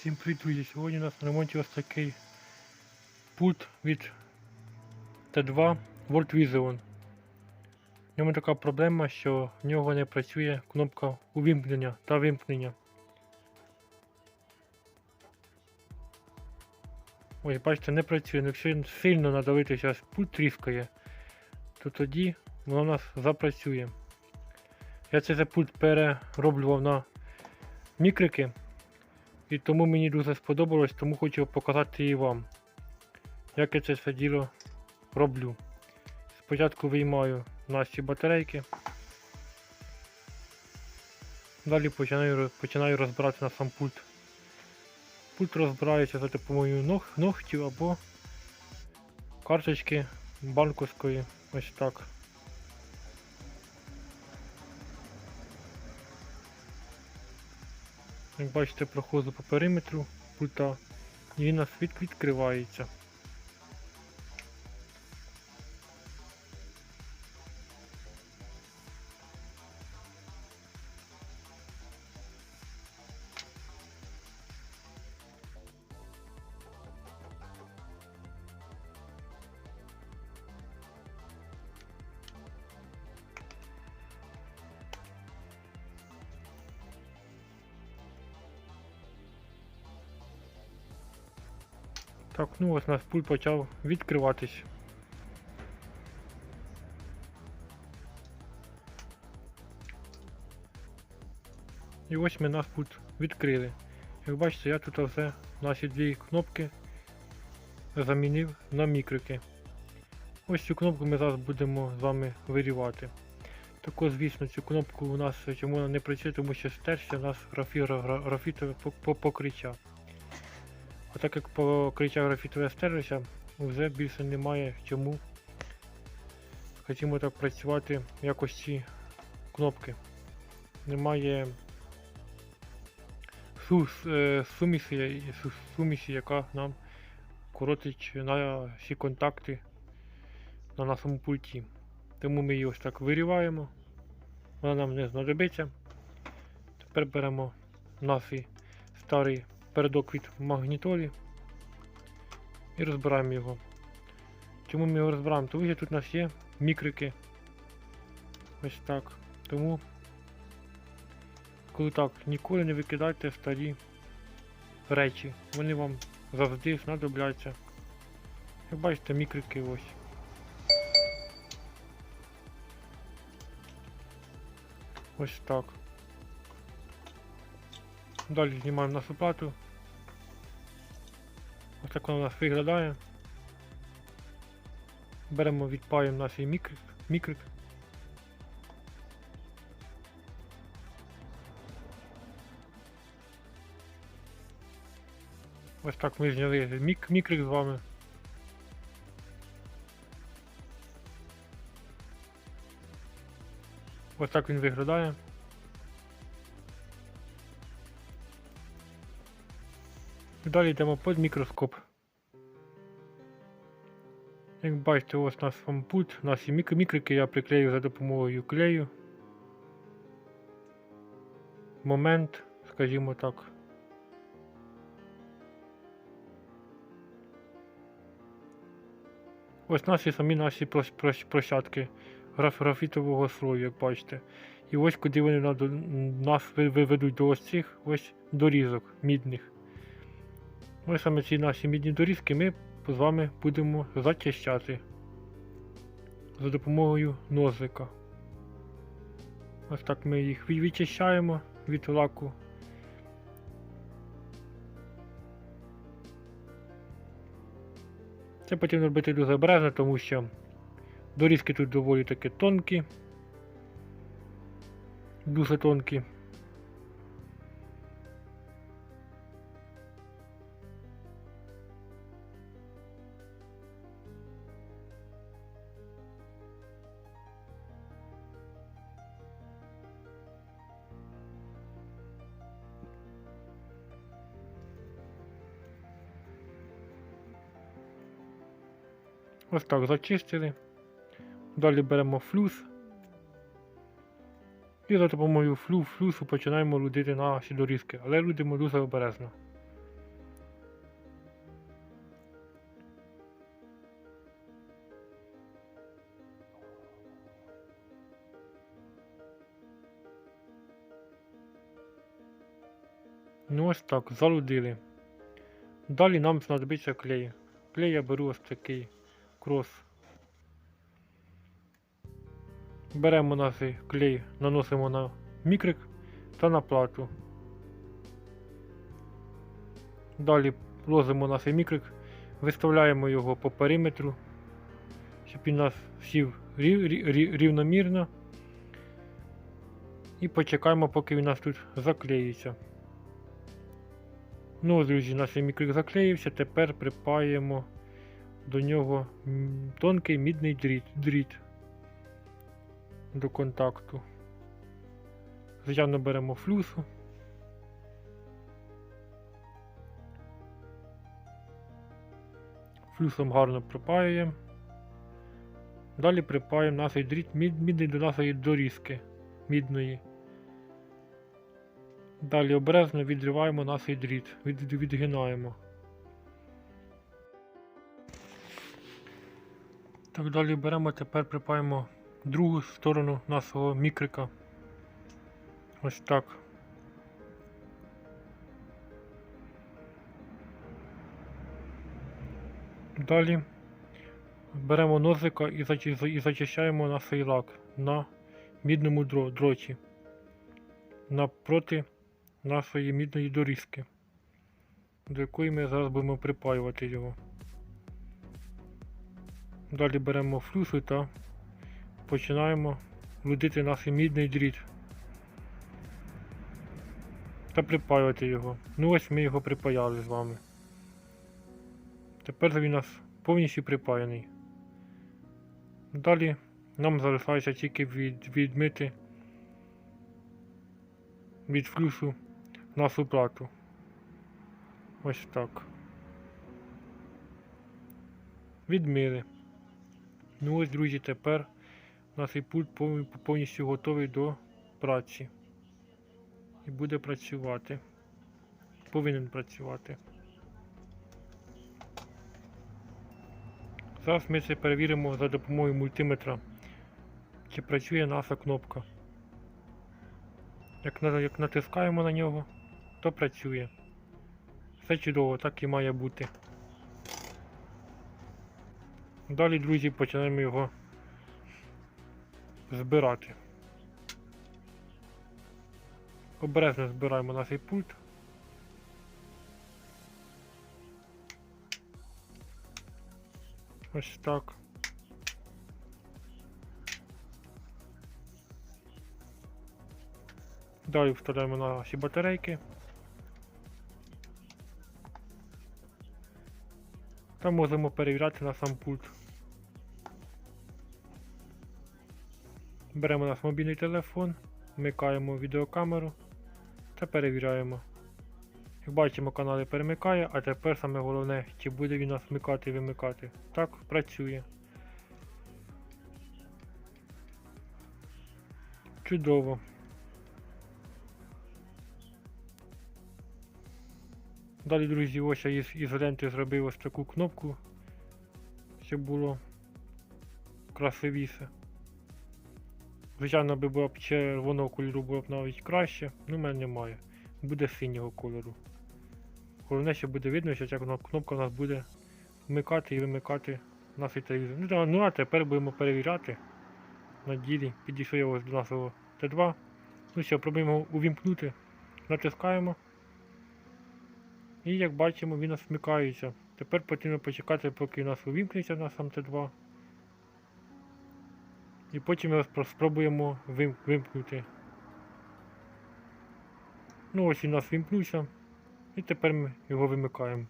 Всім привіт, друзі! Сьогодні у нас на ремонті ось такий пульт від T2 World Vision. В ньому така проблема, що в нього не працює кнопка увімкнення та вимкнення. Ось бачите, не працює. Ну, Якщо сильно надавити зараз пульт тріскає, то тоді воно у нас запрацює. Я цей пульт перероблював на мікрики. І тому мені дуже сподобалось, тому хочу показати і вам, як я це все діло роблю. Спочатку виймаю наші батарейки. Далі починаю, починаю розбирати на сам пульт. Пульт розбирається за допомогою ног, ногтів або карточки банковської. Ось так. Як бачите, проходжу по периметру пульта і він у нас від, відкривається. Так, ну ось наш пульт почав відкриватись. І ось ми наш пульт відкрили. Як бачите, я тут вже наші дві кнопки замінив на мікрики. Ось цю кнопку ми зараз будемо з вами вирівати. Також, звісно, цю кнопку у нас чому не працює, тому що стерся у нас графі- графітове по- по- покриття. А так як покриття графітове стерлося, вже більше немає чому, скажімо так, працювати в якості кнопки. Немає су- е, сумісі, су- сумісі, яка нам коротить наші контакти на нашому пульті. Тому ми її ось так виріваємо. Вона нам не знадобиться. Тепер беремо наш старий передок від магнітолі і розбираємо його. Чому ми його розбираємо? Тому що тут у нас є мікрики. Ось так. Тому, коли так, ніколи не викидайте старі речі. Вони вам завжди знадобляться. Як бачите, мікрики ось. Ось так. Далі знімаємо нашу плату. Ось так вона у нас виглядає. Беремо, відпаємо наш мікрик. мікрик. Ось так ми зняли мік мікрик з вами. Ось так він виглядає. Далі йдемо під мікроскоп. Як бачите, ось наш вам пульт, наші мік мікрики я приклею за допомогою клею. Момент, скажімо так. Ось наші самі наші площадки граф графітового слою, як бачите. І ось куди вони нас ви- виведуть до ось цих ось дорізок мідних. Ось саме ці наші мідні дорізки ми з вами будемо зачищати за допомогою ножика. Ось так ми їх відчищаємо від лаку. Це потрібно робити дуже обережно, тому що дорізки тут доволі таки тонкі. Дуже тонкі. Ось так зачистили. Далі беремо флюс. І за допомогою флю, флюсу починаємо рудити наші дорізки, але рудимо дуже обережно. Ну ось так, залудили. Далі нам знадобиться клей. Клей я беру ось такий крос. Беремо наш клей, наносимо на мікрик та на плату. Далі ложимо наш мікрик, виставляємо його по периметру, щоб він нас сів рів- рі- рі- рівномірно. І почекаємо, поки він нас тут заклеїться. Ну, друзі, наш мікрик заклеївся, тепер припаємо до нього тонкий мідний дріт, дріт до контакту. Звичайно беремо флюсу. Флюсом гарно припаюємо. Далі припаємо наш дріт мід, мідний до нашої дорізки мідної. Далі обережно відриваємо наш дріт, від, відгинаємо. Так, далі беремо, тепер припаємо другу сторону нашого мікрика. Ось так. Далі беремо ножика і, зачи- і зачищаємо наш лак на мідному дро- дроті напроти нашої мідної дорізки, до якої ми зараз будемо припаювати його. Далі беремо флюсу та починаємо лудити наш мідний дріт та припаювати його. Ну ось ми його припаяли з вами. Тепер він у нас повністю припаяний. Далі нам залишається тільки від, відмити від флюсу нашу плату. Ось так. Відмили. Ну ось, друзі, тепер наш пульт повністю готовий до праці. І буде працювати. Повинен працювати. Зараз ми це перевіримо за допомогою мультиметра, чи працює наша кнопка. Як, як натискаємо на нього, то працює. Все чудово, так і має бути. Далі, друзі, починаємо його збирати. Обережно збираємо наш пульт. Ось так. Далі вставляємо наші батарейки. Та можемо перевіряти на сам пульт. Беремо наш мобільний телефон, вмикаємо відеокамеру та перевіряємо. Як бачимо, канали перемикає, а тепер саме головне, чи буде він нас вмикати і вимикати. Так, працює. Чудово. Далі, друзі, ось я із ізоленти зробив ось таку кнопку, щоб було красивіше. Звичайно, би було б червоного кольору було б навіть краще, ну в мене немає. Буде синього кольору. Головне, що буде видно, що ця кнопка у нас буде вмикати і вимикати наш телевізор. Ну, ну а тепер будемо перевіряти на ділі. Підійшов я ось до нашого Т2. Ну що, пробуємо увімкнути. Натискаємо. І як бачимо, він нас вмикається. Тепер потрібно почекати, поки у нас увімкнеться на сам Т2. І потім його спробуємо вимкнути. Ну ось у нас вимкнувся. І тепер ми його вимикаємо.